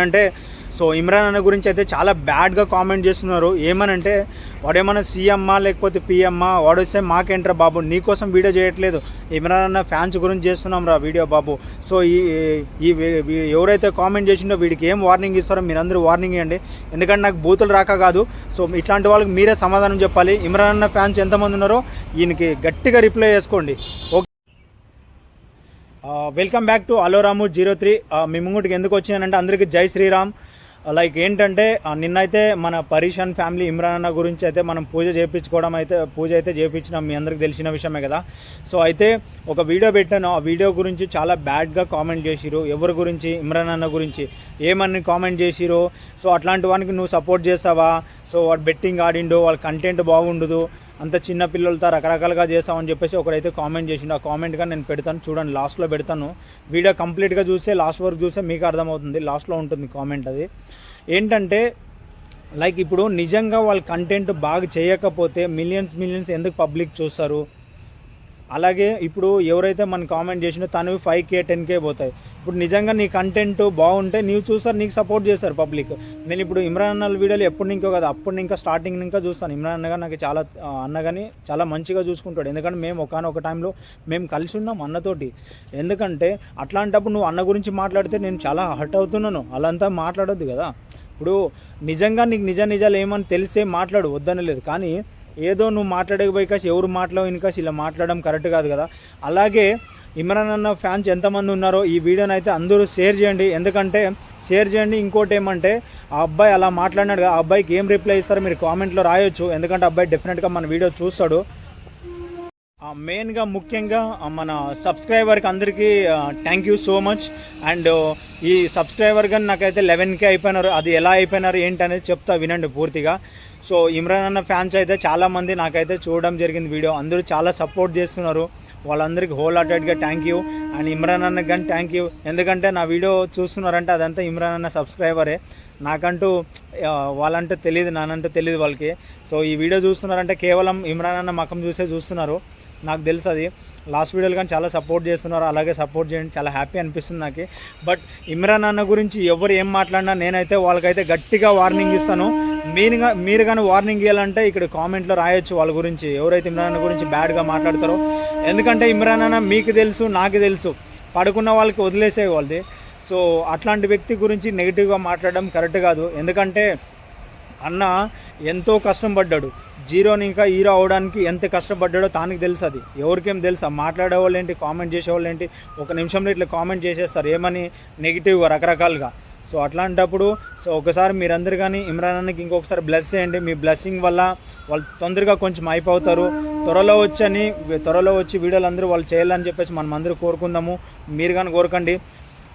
అంటే సో ఇమ్రాన్ అన్న గురించి అయితే చాలా బ్యాడ్గా కామెంట్ చేస్తున్నారు. ఏమనంటే వాడేమన్నా సీఎమ్మా లేకపోతే పిఎమ్మా వాడు మాకేంట్రా బాబు నీకోసం వీడియో చేయట్లేదు. ఇమ్రాన్ అన్న ఫ్యాన్స్ గురించి చేస్తున్నాం రా వీడియో బాబు. సో ఈ ఈ ఎవరైతే కామెంట్ చేసిండో వీడికి ఏం వార్నింగ్ ఇస్తారో మీరందరూ వార్నింగ్ ఇవ్వండి. ఎందుకంటే నాకు బూతులు రాక కాదు. సో ఇట్లాంటి వాళ్ళకి మీరే సమాధానం చెప్పాలి. ఇమ్రాన్ అన్న ఫ్యాన్స్ ఎంతమంది ఉన్నారో ఈయనకి గట్టిగా రిప్లై చేసుకోండి. ఓకే. వెల్కమ్ బ్యాక్ టు అలోరాము జీరో త్రీ మీ ముంగుటికి ఎందుకు వచ్చానంటే అందరికీ జై శ్రీరామ్. లైక్ ఏంటంటే నిన్నైతే మన పరీషన్ ఫ్యామిలీ ఇమ్రాన్ అన్న గురించి అయితే మనం పూజ చేయించుకోవడం అయితే పూజ అయితే చేయించినాం మీ అందరికి తెలిసిన విషయమే కదా. సో అయితే ఒక వీడియో పెట్టాను. ఆ వీడియో గురించి చాలా బ్యాడ్గా కామెంట్ చేసిరు ఎవరి గురించి? ఇమ్రాన్ అన్న గురించి. ఏమని కామెంట్ చేసిరు సో అట్లాంటి వానికి నువ్వు సపోర్ట్ చేస్తావా? సో వాడు బెట్టింగ్ ఆడిండు వాళ్ళ కంటెంట్ బాగుండదు. అంత చిన్న పిల్లలతో రకరకాలుగా చేసామని చెప్పేసి ఒకరైతే కామెంట్ చేసిండు. ఆ కామెంట్గా నేను పెడతాను. చూడండి లాస్ట్లో పెడతాను. వీడియో కంప్లీట్గా చూస్తే లాస్ట్ వరకు చూస్తే మీకు అర్థమవుతుంది. లాస్ట్లో ఉంటుంది కామెంట్ అది. ఏంటంటే లైక్ ఇప్పుడు నిజంగా వాళ్ళ కంటెంట్ బాగా చేయకపోతే మిలియన్స్ మిలియన్స్ ఎందుకు పబ్లిక్ చూస్తారు? అలాగే ఇప్పుడు ఎవరైతే మన కామెంట్ చేసినా తను ఫైవ్ కే టెన్ కే పోతాయి. ఇప్పుడు నిజంగా నీ కంటెంట్ బాగుంటే నీవు చూస్తారు నీకు సపోర్ట్ చేస్తారు పబ్లిక్ నేను ఇప్పుడు ఇమ్రాన్ అన్న వీడియోలు ఎప్పుడు ఇంకో కదా అప్పుడు ఇంకా స్టార్టింగ్ ఇంకా చూస్తాను. ఇమ్రాన్ అన్నగా నాకు చాలా అన్నగాని అన్న కానీ చాలా మంచిగా చూసుకుంటాడు. ఎందుకంటే మేము ఒకనొక టైంలో మేము కలిసి ఉన్నాం అన్నతోటి. ఎందుకంటే అట్లాంటప్పుడు నువ్వు అన్న గురించి మాట్లాడితే నేను చాలా హర్ట్ అవుతున్నాను. అలా మాట్లాడొద్దు కదా. ఇప్పుడు నిజంగా నీకు నిజ నిజాలు ఏమని తెలిసే మాట్లాడు వద్దనే లేదు కానీ ఏదో నువ్వు మాట్లాడకపోయికాసి ఎవరు మాట్లాడవు ఇన్కాసి ఇలా మాట్లాడడం కరెక్ట్ కాదు కదా. అలాగే ఇమ్రాన్ అన్న ఫ్యాన్స్ ఎంతమంది ఉన్నారో ఈ వీడియోని అయితే అందరూ షేర్ చేయండి. ఎందుకంటే షేర్ చేయండి. ఇంకోటి ఏమంటే ఆ అబ్బాయి అలా మాట్లాడినాడు కదా ఆ అబ్బాయికి ఏం రిప్లై ఇస్తారో మీరు కామెంట్లో రాయొచ్చు. ఎందుకంటే అబ్బాయి డెఫినెట్గా మన వీడియో చూస్తాడు. మెయిన్గా ముఖ్యంగా మన సబ్స్క్రైబర్కి అందరికీ thank you so much and ఈ సబ్స్క్రైబర్ కానీ నాకైతే లెవెన్ కే అయిపోయినారు. అది ఎలా అయిపోయినారు ఏంటి అనేది చెప్తా వినండి పూర్తిగా. సో ఇమ్రాన్ అన్న ఫ్యాన్స్ అయితే చాలామంది నాకైతే చూడడం జరిగింది వీడియో. అందరూ చాలా సపోర్ట్ చేస్తున్నారు. వాళ్ళందరికీ హోల్ హార్టెడ్గా థ్యాంక్ యూ అండ్ ఇమ్రాన్ అన్నకి కానీ థ్యాంక్ యూ ఎందుకంటే నా వీడియో చూస్తున్నారంటే అదంతా ఇమ్రాన్ అన్న సబ్స్క్రైబరే. నాకంటూ వాళ్ళంటే తెలియదు నానంటే తెలియదు వాళ్ళకి. సో ఈ వీడియో చూస్తున్నారంటే కేవలం ఇమ్రాన్ అన్న మకం చూసే చూస్తున్నారు. నాకు తెలుసు అది. లాస్ట్ వీడియోలు కానీ చాలా సపోర్ట్ చేస్తున్నారు. అలాగే సపోర్ట్ చేయండి. చాలా హ్యాపీ అనిపిస్తుంది నాకు. బట్ ఇమ్రాన్ అన్న గురించి ఎవరు ఏం మాట్లాడినా నేనైతే వాళ్ళకైతే గట్టిగా వార్నింగ్ ఇస్తాను. మీరు మీరు కానీ వార్నింగ్ ఇవ్వాలంటే ఇక్కడ కామెంట్లో రాయొచ్చు వాళ్ళ గురించి. ఎవరైతే ఇమ్రాన్ అన్న గురించి బ్యాడ్గా మాట్లాడతారో. ఎందుకంటే ఇమ్రాన్ అన్న మీకు తెలుసు నాకు తెలుసు. పడుకున్న వాళ్ళకి వదిలేసే వాళ్ళది. సో అట్లాంటి వ్యక్తి గురించి నెగిటివ్గా మాట్లాడడం కరెక్ట్ కాదు. ఎందుకంటే అన్న ఎంతో కష్టపడ్డాడు. జీరోని ఇంకా హీరో అవడానికి ఎంత కష్టపడ్డాడో తానికి తెలుసు అది. ఎవరికేం తెలుసా? మాట్లాడేవాళ్ళు ఏంటి? కామెంట్ చేసేవాళ్ళు ఏంటి? ఒక నిమిషంలో ఇట్లా కామెంట్ చేసేస్తారు. ఏమని? నెగిటివ్గా రకరకాలుగా. సో అట్లాంటప్పుడు సో ఒకసారి మీరందరు కానీ ఇమ్రాన్ అన్నకి ఇంకొకసారి బ్లెస్ చేయండి. మీ బ్లెస్సింగ్ వల్ల వాళ్ళు తొందరగా కొంచెం అయిపోతారు. త్వరలో వచ్చని త్వరలో వచ్చి వీడియోలు అందరూ వాళ్ళు చేయాలని చెప్పేసి మనం అందరూ కోరుకుందాము. మీరు కానీ కోరకండి.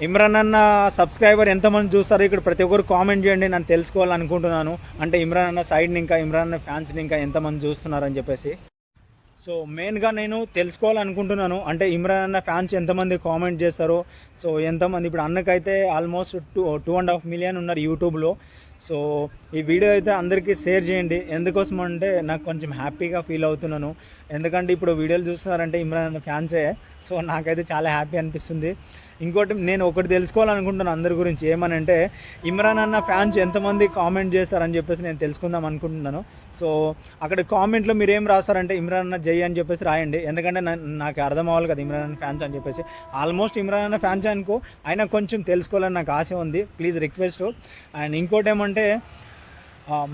ఇమ్రాన్ అన్న సబ్స్క్రైబర్ ఎంతమంది చూస్తారు ఇక్కడ ప్రతి ఒక్కరు కామెంట్ చేయండి నేను తెలుసుకోవాలనుకుంటున్నాను. అంటే ఇమ్రాన్ అన్న సైడ్ని ఇంకా ఇమ్రాన్ అన్న ఫ్యాన్స్ని ఇంకా ఎంతమంది చూస్తున్నారని చెప్పేసి. సో మెయిన్గా నేను తెలుసుకోవాలనుకుంటున్నాను. అంటే ఇమ్రాన్ అన్న ఫ్యాన్స్ ఎంతమంది కామెంట్ చేస్తారో. సో ఎంతమంది ఇప్పుడు అన్నకైతే almost two two and half million ఉన్నారు యూట్యూబ్లో. సో ఈ వీడియో అయితే అందరికీ షేర్ చేయండి. ఎందుకోసం అంటే నాకు కొంచెం హ్యాపీగా ఫీల్ అవుతున్నాను. ఎందుకంటే ఇప్పుడు వీడియోలు చూస్తున్నారంటే ఇమ్రాన్ అన్న ఫ్యాన్సే. సో నాకైతే చాలా హ్యాపీ అనిపిస్తుంది. ఇంకోటి నేను ఒకటి తెలుసుకోవాలనుకుంటున్నాను అందరి గురించి. ఏమనంటే ఇమ్రాన్ అన్న ఫ్యాన్స్ ఎంతమంది కామెంట్ చేస్తారని చెప్పేసి నేను తెలుసుకుందాం అనుకుంటున్నాను. సో అక్కడ కామెంట్లో మీరు ఏం రాస్తారంటే ఇమ్రాన్ అన్న జై అని చెప్పేసి రాయండి. ఎందుకంటే నా- నాకు అర్థం అవ్వాలి కదా ఇమ్రాన్ అన్న ఫ్యాన్స్ అని చెప్పేసి. ఆల్మోస్ట్ ఇమ్రాన్ అన్న ఫ్యాన్స్ అనుకో అయినా కొంచెం తెలుసుకోవాలని నాకు ఆశ ఉంది. Please request. అండ్ ఇంకోటి ఏమంటే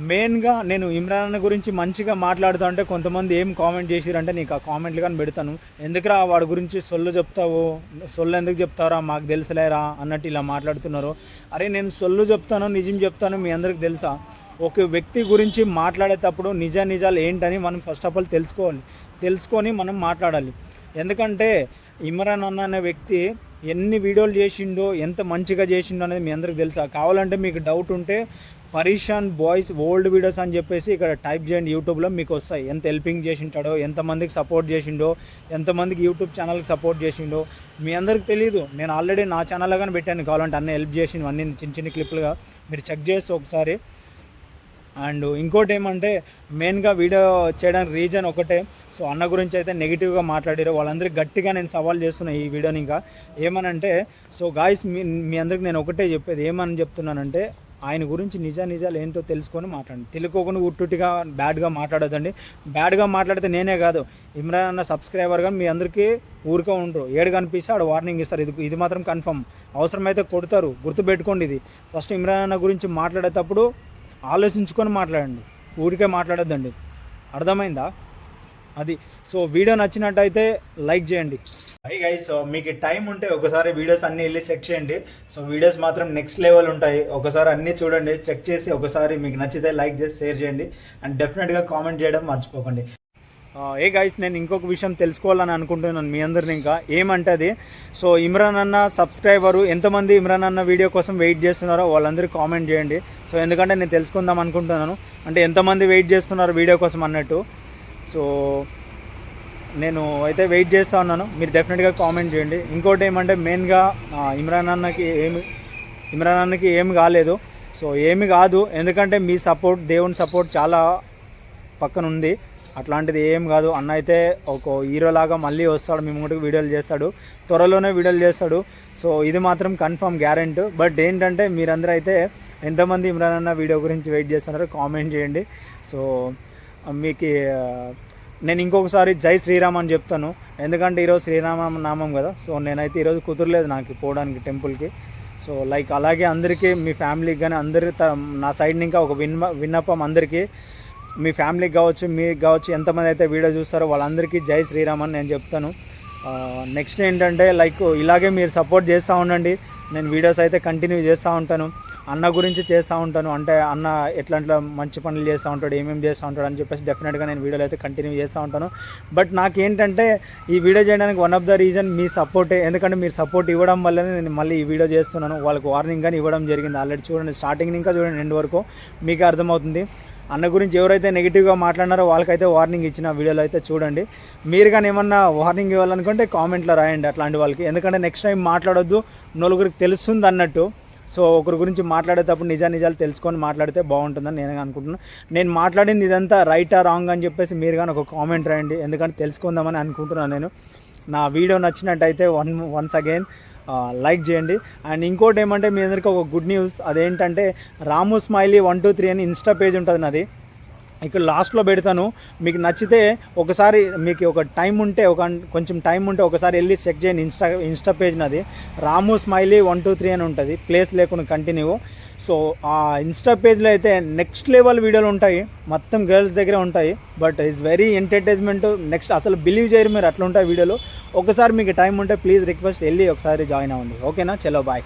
మెయిన్గా నేను ఇమ్రాన్ అన్న గురించి మంచిగా మాట్లాడుతా అంటే కొంతమంది ఏం కామెంట్ చేసిరంటే నీకు ఆ కామెంట్లు కానీ పెడతాను. ఎందుకురా వాడి గురించి సొల్లు చెప్తావు? సొల్లు ఎందుకు చెప్తారా మాకు తెలుసులేరా? అన్నట్టు ఇలా మాట్లాడుతున్నారు. అరే నేను సొల్లు చెప్తాను నిజం చెప్తాను మీ అందరికి తెలుసా? ఒక వ్యక్తి గురించి మాట్లాడేటప్పుడు నిజ నిజాలు ఏంటని మనం ఫస్ట్ ఆఫ్ ఆల్ తెలుసుకోవాలి. తెలుసుకొని మనం మాట్లాడాలి. ఎందుకంటే ఇమ్రాన్ అన్న అనే వ్యక్తి ఎన్ని వీడియోలు చేసిండో ఎంత మంచిగా చేసిండో అనేది మీ అందరికి తెలుసా? కావాలంటే మీకు డౌట్ ఉంటే పరీషాన్ బాయ్స్ ఓల్డ్ వీడియోస్ అని చెప్పేసి ఇక్కడ టైప్ చేయండి యూట్యూబ్లో మీకు వస్తాయి. ఎంత హెల్పింగ్ చేసింటాడో ఎంతమందికి సపోర్ట్ చేసిండో ఎంతమందికి యూట్యూబ్ ఛానల్కి సపోర్ట్ చేసిండో మీ అందరికి తెలియదు నేను ఆల్రెడీ నా ఛానల్లో కానీ పెట్టాను. కావాలంటే అన్నీ హెల్ప్ చేసిండు అన్ని చిన్న చిన్న క్లిప్లుగా మీరు చెక్ చేసి ఒకసారి అండ్ ఇంకోటి ఏమంటే మెయిన్గా వీడియో చేయడానికి రీజన్ ఒకటే. సో అన్న గురించి అయితే నెగిటివ్గా మాట్లాడారు. వాళ్ళందరికీ గట్టిగా నేను సవాల్ చేస్తున్నా ఈ వీడియోని ఇంకా. ఏమనంటే సో గాయస్ మీ మీ అందరికి నేను ఒకటే చెప్పేది. ఏమని చెప్తున్నానంటే ఆయన గురించి నిజ నిజాలు ఏంటో తెలుసుకొని మాట్లాడండి. తెలుసుకోకుండా ఉట్టుటిగా బ్యాడ్గా మాట్లాడొద్దండి. బ్యాడ్గా మాట్లాడితే నేనే కాదు. ఇమ్రాన్ అన్న సబ్స్క్రైబర్గా మీ అందరికీ ఊరికే ఉండరు. ఏడు కనిపిస్తే ఆడ వార్నింగ్ ఇస్తారు. ఇది ఇది మాత్రం కన్ఫర్మ్ అవసరమైతే కొడతారు. గుర్తుపెట్టుకోండి ఇది. ఫస్ట్ ఇమ్రాన్ అన్న గురించి మాట్లాడేటప్పుడు ఆలోచించుకొని మాట్లాడండి. ఊరికే మాట్లాడొద్దండి. అర్థమైందా? అది. సో వీడియో నచ్చినట్టయితే లైక్ చేయండి. హై గై సో మీకు టైం ఉంటే ఒకసారి వీడియోస్ అన్నీ వెళ్ళి చెక్ చేయండి. సో వీడియోస్ మాత్రం నెక్స్ట్ లెవెల్ ఉంటాయి. ఒకసారి అన్నీ చూడండి చెక్ చేసి ఒకసారి మీకు నచ్చితే లైక్ చేసి షేర్ చేయండి. అండ్ డెఫినెట్గా కామెంట్ చేయడం మర్చిపోకండి. ఏ గైస్ నేను ఇంకొక విషయం తెలుసుకోవాలని అనుకుంటున్నాను మీ అందరిని ఇంకా. ఏమంటది? సో ఇమ్రాన్ అన్న సబ్స్క్రైబరు ఎంతమంది ఇమ్రాన్ అన్న వీడియో కోసం వెయిట్ చేస్తున్నారో వాళ్ళందరూ కామెంట్ చేయండి. సో ఎందుకంటే నేను తెలుసుకుందాం అనుకుంటున్నాను. అంటే ఎంతమంది వెయిట్ చేస్తున్నారు వీడియో కోసం అన్నట్టు. సో నేను అయితే వెయిట్ చేస్తూ ఉన్నాను. మీరు డెఫినెట్గా కామెంట్ చేయండి. ఇంకోటి ఏమంటే మెయిన్గా ఇమ్రాన్ అన్నకి ఏమి ఇమ్రాన్ అన్నకి ఏమి కాలేదు. సో ఏమి కాదు. ఎందుకంటే మీ సపోర్ట్ దేవుని సపోర్ట్ చాలా పక్కన ఉంది అట్లాంటిది ఏం కాదు. అన్న అయితే ఒక హీరోలాగా మళ్ళీ వస్తాడు. మేము కూడా వీడియోలు చేస్తాడు. త్వరలోనే వీడియోలు చేస్తాడు. సో ఇది మాత్రం కన్ఫర్మ్ గ్యారెంటీ బట్ ఏంటంటే మీరందరూ అయితే ఎంతమంది ఇమ్రాన్ అన్న వీడియో గురించి వెయిట్ చేస్తున్నారో కామెంట్ చేయండి. సో మీకు నేను ఇంకొకసారి జై శ్రీరామ్ అని చెప్తాను. ఎందుకంటే ఈరోజు శ్రీరామ నామం కదా. సో నేనైతే ఈరోజు కుదరలేదు నాకు పోవడానికి టెంపుల్కి సో లైక్ అలాగే అందరికీ మీ ఫ్యామిలీకి కానీ అందరి త- నా సైడ్ ఇంకా ఒక విన్న విన్నపం అందరికీ. మీ ఫ్యామిలీకి కావచ్చు మీకు కావచ్చు ఎంతమంది అయితే వీడియో చూస్తారో వాళ్ళందరికీ జై శ్రీరామ్ అని నేను చెప్తాను. నెక్స్ట్ ఏంటంటే లైక్ ఇలాగే మీరు సపోర్ట్ చేస్తూ ఉండండి. నేను వీడియోస్ అయితే కంటిన్యూ చేస్తూ ఉంటాను. అన్న గురించి చేస్తూ ఉంటాను. అంటే అన్న ఎట్లా మంచి పనులు చేస్తూ ఉంటాడు ఏమేమి చేస్తూ ఉంటాడు అని చెప్పేసి డెఫినెట్గా నేను వీడియోలు అయితే కంటిన్యూ చేస్తూ ఉంటాను. బట్ నాకేంటంటే ఈ వీడియో చేయడానికి వన్ ఆఫ్ ద రీజన్ మీ సపోర్టే ఎందుకంటే మీరు సపోర్ట్ ఇవ్వడం వల్లనే నేను మళ్ళీ ఈ వీడియో చేస్తున్నాను. వాళ్ళకి వార్నింగ్ కానీ ఇవ్వడం జరిగింది. ఆల్రెడీ చూడండి స్టార్టింగ్ ఇంకా చూడండి ఎండ్ వరకు. మీకు అర్థమవుతుంది. అన్న గురించి ఎవరైతే నెగిటివ్గా మాట్లాడినారో వాళ్ళకైతే వార్నింగ్ ఇచ్చిన వీడియోలో అయితే చూడండి. మీరు కానీ ఏమన్నా వార్నింగ్ ఇవ్వాలనుకుంటే కామెంట్లో రాయండి అట్లాంటి వాళ్ళకి. ఎందుకంటే నెక్స్ట్ టైం మాట్లాడొద్దు నలుగురికి తెలుస్తుంది అన్నట్టు. సో ఒకరి గురించి మాట్లాడేటప్పుడు నిజా నిజాలు తెలుసుకొని మాట్లాడితే బాగుంటుందని నేను అనుకుంటున్నాను నేను మాట్లాడింది ఇదంతా రైటా రాంగ్ అని చెప్పేసి మీరు కానీ ఒక కామెంట్ రాయండి. ఎందుకంటే తెలుసుకుందామని అనుకుంటున్నాను నేను. నా వీడియో నచ్చినట్టయితే వన్ వన్స్ అగైన్ లైక్ చేయండి. అండ్ ఇంకోటి ఏమంటే మీ అందరికీ ఒక గుడ్ న్యూస్. అదేంటంటే Ramu smiley one two three అని ఇన్స్టా పేజ్ ఉంటుంది నాది. ఇక్కడ లాస్ట్లో పెడతాను. మీకు నచ్చితే ఒకసారి మీకు ఒక టైం ఉంటే ఒక కొంచెం టైం ఉంటే ఒకసారి వెళ్ళి చెక్ చేయండి. ఇన్స్టా ఇన్స్టా పేజ్ నాది. Ramu smiley one two three అని ఉంటుంది. ప్లేస్ లేకుండా కంటిన్యూ సో ఆ ఇన్స్టా పేజ్లో అయితే నెక్స్ట్ లెవెల్ వీడియోలు ఉంటాయి. మొత్తం గర్ల్స్ దగ్గరే ఉంటాయి. But is very entertainment. Next అసలు బిలీవ్ చేయరు మీరు అట్లా ఉంటాయి వీడియోలు. ఒకసారి మీకు టైం ఉంటే ప్లీజ్ రిక్వెస్ట్ వెళ్ళి ఒకసారి జాయిన్ అవ్వండి. ఓకేనా? చలో బాయ్.